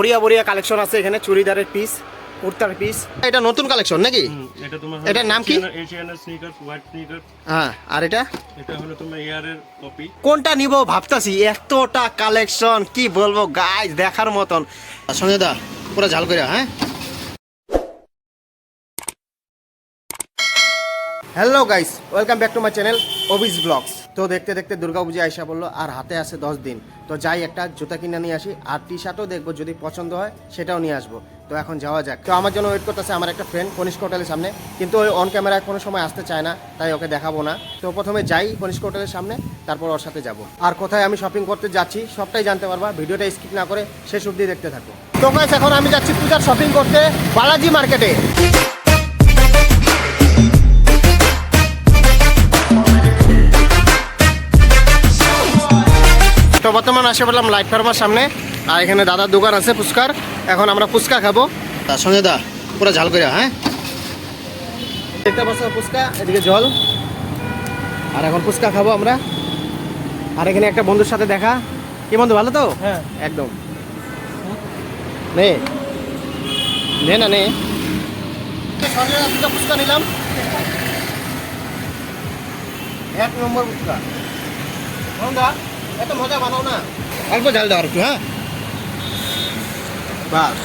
ভরিয়া ভরিয়া কালেকশন আছে এখানে চুড়িদারের পিস কুর্তার পিস এটা নতুন কালেকশন নাকি? এটা তোমার এটার নাম কি? হোয়াইট হ্যাঁ আর এটা? এটা হলো তোমার ইয়ারের কপি কোনটা নিব ভাবতাছি? এতটা কালেকশন কি বলব? গাইস দেখার মতন। সঞ্জয় দা পুরো ঝাল করে হ্যাঁ? Hello guys welcome back to my channel Abis blogs তো দেখতে দেখতে দুর্গা পূজা আইসা বলল আর হাতে আছে দশ দিন। তো যাই একটা জুতা কিনে নিয়ে আসি আর টি শার্টও দেখব যদি পছন্দ হয়, সেটাও নিয়ে আসব। তো এখন যাওয়া যাক। তো আমার জন্য ওয়েট করতেছে আমার একটা ফ্রেন্ড কনিষ্ক হোটেলের সামনে। কিন্তু ওই অন ক্যামেরায় কোনো সময় আসতে চায় না, তাই ওকে দেখাবো না। তো প্রথমে যাই কনিষ্ক হোটেলের সামনে, তারপর ওর সাথে যাব। আর কোথায় আমি শপিং করতে যাচ্ছি, সবটাই জানতে পারবা। ভিডিওটা স্কিপ না করে শেষ অবধি দেখতে থাকো। তো এখন আমি যাচ্ছি পূজার শপিং করতে, বালাজি মার্কেটে বর্তমান আসে বললাম লাইট ফার্মার সামনে। আর এখানে দাদার দোকান আছে ফুচকার। এখন আমরা ফুচকা খাব। তার সঙ্গে দা পুরো ঝাল করে হ্যাঁ? দেখতে পাচ্ছ ফুচকা এদিকে জল। আর এখন ফুচকা খাব আমরা। আর এখানে একটা বন্ধুর সাথে দেখা। কি বন্ধু ভালো তো? হ্যাঁ। একদম। নে। নে না নে। সঙ্গে ফুচকা নিলাম। এক নম্বর ফুচকা। বন্ধা অল্প ঝাল দাও একটু হ্যাঁ? বাস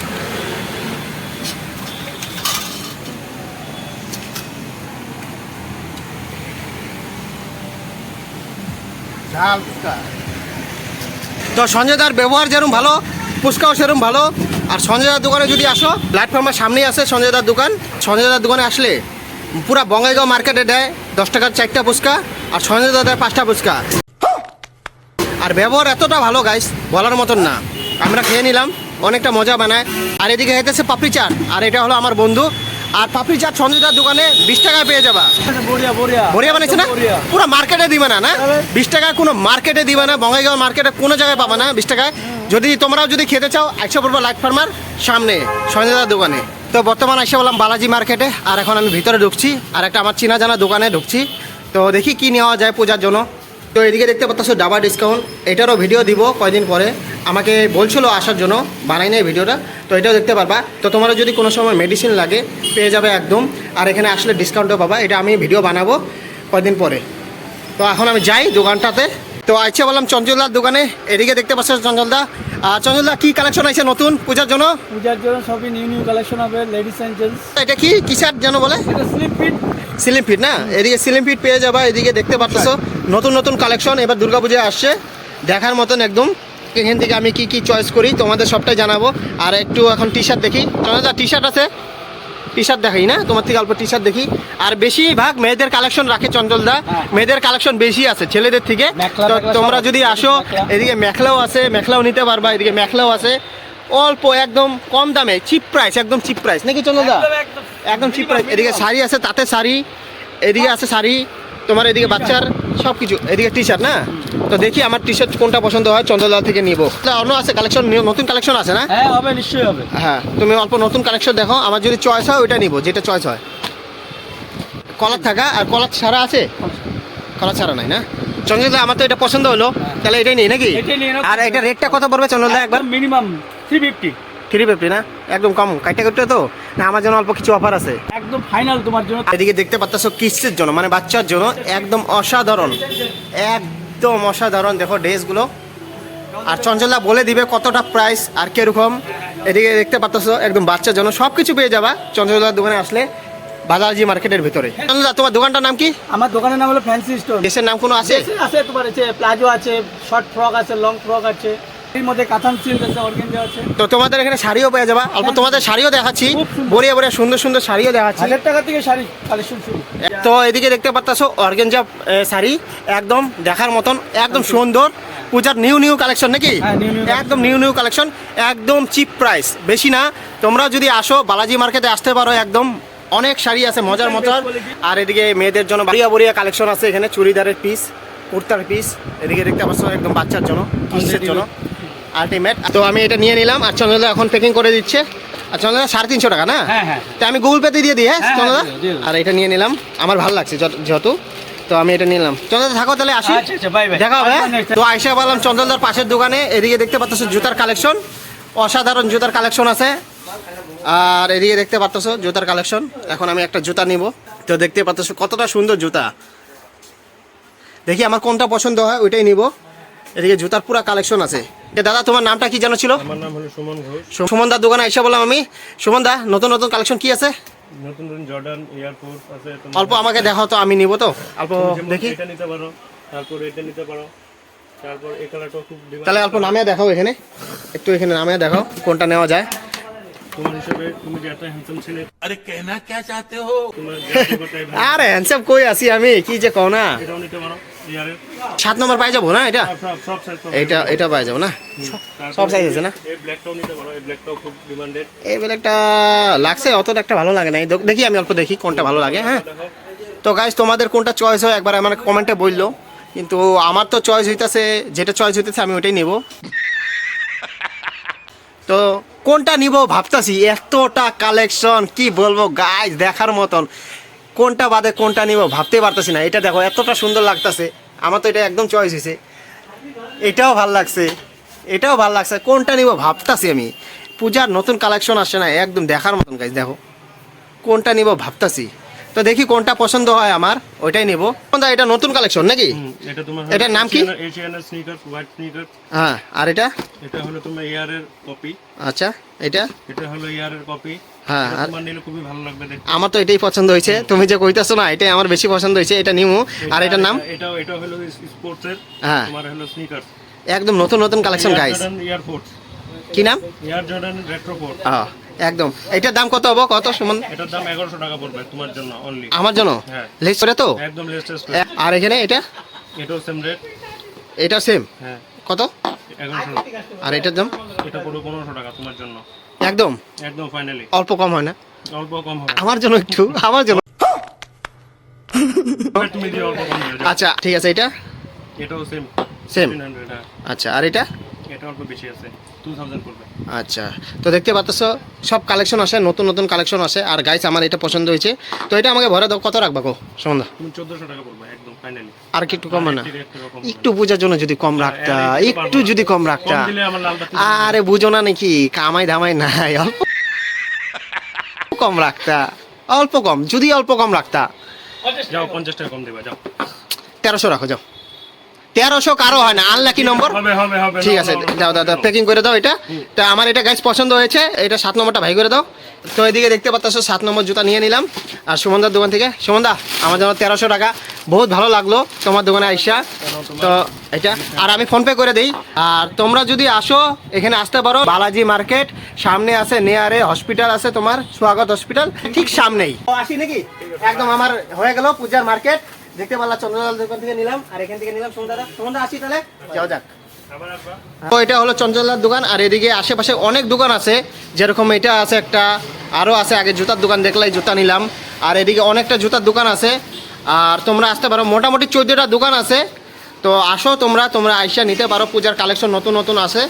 তো সঞ্জয়দার ব্যবহার যেরকম ভালো, ফুচকাও সেরকম ভালো। আর সঞ্জয়দার দোকানে যদি আসো প্ল্যাটফর্মের সামনেই আছে সঞ্জয়দার দোকান। সঞ্জয়দার দোকানে আসলে পুরা বঙ্গাইগাঁও মার্কেটে দেয় দশ টাকার চারটা ফুচকা, আর সঞ্জয়দা দেয় পাঁচটা ফুচকা। আর ব্যবহার এতটা ভালো গাইস বলার মতন না। আমরা খেয়ে নিলাম অনেকটা মজা বানায়। আর এদিকে হেঁটেছে পাপড়ি চাট আর এটা হলো আমার বন্ধু। আর পাপড়ি চাট সঞ্জয়দার দোকানে বিশ টাকায় পেয়ে যাবা। বড়িয়া বড়িয়া। না? পুরো মার্কেটে দিবে না না? বিশ টাকা কোনো মার্কেটে দিবে না বঙ্গাইগাঁও মার্কেটে কোনো জায়গায় পাবা না বিশ টাকায়। যদি তোমরাও যদি খেতে চাও একশো পড়ব লাইট ফার্মার সামনে সঞ্জয়দার দোকানে। তো বর্তমান এসে বললাম বালাজি মার্কেটে আর এখন আমি ভিতরে ঢুকছি আর একটা আমার চেনা জানা দোকানে ঢুকছি। তো দেখি কি নেওয়া যায় পূজার জন্য। তো এদিকে দেখতে পাচ্ছ ডাবা ডিসকাউন্ট এটারও ভিডিও দিব কয়দিন পরে। আমাকে বলছিল আসার জন্য, বানাই নেই ভিডিওটা তো এটাও দেখতে পারবা। তো তোমার যদি কোনো সময় মেডিসিন লাগে, পেয়ে যাবে একদম। আর এখানে আসলে ডিসকাউন্টও পাবা। এটা আমি ভিডিও বানাবো কয়দিন পরে। তো এখন আমি যাই দোকানটাতে। তো আইছে বললাম চঞ্চলদার দোকানে এদিকে দেখতে পাচ্ছ চঞ্চলদা। আর চঞ্চলদা কি কালেকশন আছে নতুন পূজার জন্য? পূজার জন্য সবই নিউ নিউ কালেকশন হবে লেডিস অ্যান্ড জেন্টস এটা কি কি শার্ট যেন বলে? এটা স্লিপ ফিট স্লিম ফিট না? এদিকে সিলিম ফিট পেয়ে যাবা এদিকে দেখতে পাচ্ছ। নতুন নতুন কালেকশন এবার দুর্গাপূজায় আসছে। দেখার মতন একদম। এখান থেকে আমি কি কি চয়েস করি তোমাদের সবটাই জানাব। আর একটু এখন টি শার্ট দেখি। টি শার্ট আছে? টি শার্ট দেখাই না তোমার থেকে অল্প টি শার্ট দেখি। আর বেশিরভাগ মেয়েদের কালেকশন রাখে চঞ্চলদা। হ্যাঁ। মেয়েদের কালেকশন বেশি আছে ছেলেদের থেকে। তো তোমরা যদি আসো এদিকে মেখলাও আছে মেখলাও নিতে পারবা এদিকে মেখলাও আছে। অল্প একদম কম দামে চিপ প্রাইস একদম চিপ প্রাইস নাকি চঞ্চলদা? একদম, চিপ প্রাইস এদিকে শাড়ি আছে তাতে শাড়ি। এদিকে আছে শাড়ি। তোমার এদিকে বাচ্চার সব কিছু এদিকে টি শার্ট না? তো দেখি আমার টি শার্ট কোনটা পছন্দ হয় চন্দ্রদা থেকে নিব। অন্য আছে কালেকশন নতুন কালেকশন আছে না? হ্যাঁ হবে নিশ্চয়ই হবে। হ্যাঁ তুমি অল্প নতুন কালেকশন দেখো আমার যদি চয়েস হয় ওইটা নিব যেটা চয়েস হয়। কলার থাকা আর কলার ছাড়া আছে? কলার ছাড়া নাই না? চন্দ্রদা আমার তো এটা পছন্দ হলো তাহলে এটাই নেই নাকি? আর এটা রেটটা কত পড়বে চন্দ্রদা একবার? Minimum three fifty three fifty না? একদম কম। কাইটা করতে তো? না আমার জন্য অল্প কিছু অফার আছে। একদম ফাইনাল তোমার জন্য। এদিকে দেখতে পাচ্ছ কিসের জন্য? মানে বাচ্চার জন্য একদম অসাধারণ একদম অসাধারণ দেখো ড্রেসগুলো আর চঞ্চলা বলে দিবে কতটা প্রাইস আর কীরকম। এদিকে দেখতে পাচ্ছ একদম বাচ্চার জন্য সব কিছু পেয়ে যাবা চঞ্চলার দোকানে আসলে বাজারজি মার্কেটের ভিতরে। তোমার দোকানটার নাম কি? আমার দোকানের নাম হলো ফ্যান্সি স্টোর দেশের নাম কোনো আছে? আছে তোমার আছে প্লাজো আছে শর্ট ফ্রক আছে লং ফ্রক আছে। এর মধ্যে কাতান সিল্ক আছে অর্গেঞ্জা আছে। তো তোমাদের এখানে শাড়িও পেয়ে যাবা। অল্প তোমাদের শাড়িও দেখাচ্ছি। বড়িয়া বড়িয়া সুন্দর সুন্দর শাড়িও দেখাচ্ছি। হাজার টাকা থেকে শাড়ি কালেকশন শুরু তো এদিকে দেখতে পাচ্ছ অর্গেঞ্জা শাড়ি একদম দেখার মতন একদম সুন্দর। পূজার নিউ নিউ কালেকশন নাকি? হ্যাঁ। একদম নিউ নিউ কালেকশন একদম চিপ প্রাইস। বেশি না তোমরা যদি আসো বালাজি মার্কেটে আসতে পারো একদম অনেক শাড়ি আছে মজার মজার। আর এদিকে মেয়েদের জন্য বড়িয়া বড়িয়া কালেকশন আছে এখানে চুড়িদারের পিস কুর্তার পিস এদিকে দেখতে পাচ্ছ একদম বাচ্চার জন্য কিসের জন্য? আলটিমেট তো আমি এটা নিয়ে নিলাম আর চন্দ্রদা এখন প্যাকিং করে দিচ্ছে। আর চন্দ্রদা সাড়ে তিনশো টাকা না? হ্যাঁ, হ্যাঁ। তো আমি গুগল পেতে দিয়ে দিই হ্যাঁ হ্যাঁ, চন্দ্রদা। আর এটা নিয়ে নিলাম। আমার ভালো লাগছে যত- যেহেতু। তো আমি এটা নিলাম। চন্দ্রদা থাকো তাহলে আসি। আচ্ছা, আচ্ছা. দেখা হবে time. তো আইসা বললাম চন্দ্রদার পাশের দোকানে এদিকে দেখতে পাচ্ছ জুতার কালেকশন অসাধারণ জুতার কালেকশন আছে। আর এদিকে দেখতে পাচ্ছ জুতার কালেকশন এখন আমি একটা জুতা নিব। তো দেখতে পাচ্ছ কতটা সুন্দর জুতা। দেখি আমার কোনটা পছন্দ হয় ওইটাই নিব। এদিকে জুতার পুরো কালেকশন আছে। দাদা তোমার নামটা কি জানো ছিল? আমার নাম হলো সুমন ঘোষ। সুমন দার দোকানে এসে বললাম আমি। সুমন দা নতুন নতুন কালেকশন কি আছে? নতুন নতুন জর্ডান এয়ারফোর্স আছে অল্প আমাকে দেখাও তো আমি নিব তো। অল্প দেখি। এটা নিতে পারো তারপর এটা নিতে পারো তারপর এই কালারটাও খুব। তাহলে অল্প নামিয়ে দেখাও এখানে। একটু এখানে নামিয়ে দেখাও কোনটা নেওয়া যায়। তোমার হিসেবে তুমি যে এত হ্যান্ডসাম ছেলে আরে কেনা কে হো। আরে হ্যান্ডসাম কই আছি আমি? কি যে কও না? এটাও নিতে পারো। ইয়ারের সাত নম্বর পাই যাব না এটা? সাইজ এটা এটা পাই যাব না? সব size আছে না? এই বেলাকটা লাগছে অতটা একটা ভালো লাগে না। দেখি আমি অল্প দেখি কোনটা ভালো লাগে হ্যাঁ? তো গাইজ তোমাদের কোনটা চয়েস হয়? একবার আমার কমেন্টে বলল। কিন্তু আমার তো চয়েস হইতেছে যেটা চয়েস হইতেছে আমি ওইটাই নেব। তো কোনটা নিব ভাবতাছি? এতটা কালেকশন কি বলব? গাইজ দেখার মতন। কোনটা বাদে কোনটা নিব ভাবতে পারতাছি না। এটা দেখো এতটা সুন্দর লাগতাছে। আমার তো এটা একদম চয়েস হয়েছে এটাও ভালো লাগছে। এটাও ভালো লাগছে। কোনটা নিব ভাবতাছি আমি। পূজার নতুন কালেকশন আসছে না একদম দেখার মতন গাইজ দেখো। কোনটা নিব ভাবতাছি। তো দেখি কোনটা পছন্দ হয় আমার ওইটাই নিব। এটা নতুন কালেকশন নাকি? এটা তোমার এটার নাম কি? হোয়াইট হ্যাঁ আর এটা? এটা হলো তোমার ইয়ারের কপি আচ্ছা এটা? এটা হলো ইয়ারের কপি হ্যাঁ, খুবই ভালো লাগবে আমার তো এটাই পছন্দ হয়েছে। তুমি যে কইতাছো না এটাই আমার বেশি পছন্দ হয়েছে। এটা নিমু। আর এটার নাম? এটাও এটা হলো স্পোর্টসের। হ্যাঁ। তোমার হলো স্নিকার্স একদম নতুন নতুন কালেকশন গাইস কি নাম? Air Jordan retro force ah, একদম। এটার দাম কত হব? কত সুমন? এটার দাম এগারোশো টাকা পড়বে তোমার জন্য অনলি আমার জন্য? হ্যাঁ। লেস করে তো? একদম আর এখানে এটা? এটাও সেম রেট এটা সেম হ্যাঁ। কত? আর এটার দাম? এটা পড়বে পনেরোশো টাকা তোমার জন্য। একদম? একদম ফাইনালি অল্প কম হয় না? অল্প কম হবে। আমার জন্য একটু আমার জন্য। তুমি দিয়ে অল্প কম আচ্ছা ঠিক আছে এটা? এটাও সেম সেম হ্যাঁ। আচ্ছা আর এটা? এটা অল্প বেশি আছে। আচ্ছা তো দেখতে পাচ্ছ সব কালেকশন আসে নতুন নতুন কালেকশন আসে। আর গাইস আমার এটা পছন্দ হয়েছে। তো এটা আমাকে ভরে দাও কত রাখবা গো সন্ধ্যা তুমি টাকা পড়বে একদম ফাইনালি আর কি একটু কম না একটু বোঝার জন্য যদি কম রাখতা একটু যদি কম রাখতা। আরে বুঝো না নাকি কামাই ধামাই নাই অল্প কম রাখতা অল্প কম যদি অল্প কম রাখতা। যাও পঞ্চাশ টাকা কম দেবা যাও। তেরোশো রাখো যাও। তেরোশো কারও হয় না আনলাকি নম্বর ঠিক আছে দাও দাও দাও প্যাকিং করে দাও এটা। তো আমার এটা গাইজ পছন্দ হয়েছে এটা সাত নম্বরটা ভাই করে দাও। তো এদিকে দেখতে পাচ্ছ সাত নম্বর জুতা নিয়ে নিলাম। আর সুমনদার দোকান থেকে সুমনদা আমার জন্য তেরোশো টাকা। বহুত ভালো লাগল তোমার দোকানে আইসা। তো এটা আর আমি ফোনপে করে দিই। আর তোমরা যদি আসো এখানে আসতে পারো বালাজি মার্কেট। সামনে আছে নেয়ারে হসপিটাল আছে তোমার স্বাগত হসপিটাল ঠিক সামনেই। আসি নাকি? একদম আমার হয়ে গেল পূজার মার্কেট। দেখতে পারলা চন্দ্রলাল দোকান থেকে নিলাম আর এখান থেকে নিলাম সুমনদা সুমনদা আসি তাহলে? যাও যাক। তো এটা হলো চঞ্চলার দোকান আর এদিকে আশেপাশে অনেক দোকান আছে। যেরকম এটা আছে একটা আরও আছে আগে জুতার দোকান দেখলাই জুতা নিলাম। আর এদিকে অনেকটা জুতার দোকান আছে। আর তোমরা আসতে পারো মোটামুটি চোদ্দোটা দোকান আছে। তো আসো তোমরা তোমরা আইসা নিতে পারো পূজার কালেকশন নতুন নতুন আছে।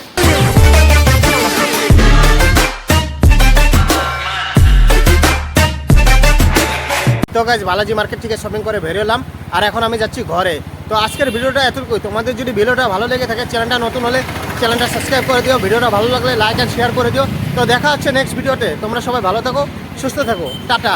তো গাছ বালাজি মার্কেট থেকে শপিং করে বেরোলাম আর এখন আমি যাচ্ছি ঘরে। তো আজকের ভিডিওটা এতটুকুই। তোমাদের যদি ভিডিওটা ভালো লেগে থাকে চ্যানেলটা নতুন হলে চ্যানেলটা সাবস্ক্রাইব করে দিও। ভিডিওটা ভালো লাগলে লাইক অ্যান্ড শেয়ার করে দিও। তো দেখা হচ্ছে নেক্সট ভিডিওতে তোমরা সবাই ভালো থাকো, সুস্থ থাকো। টাটা।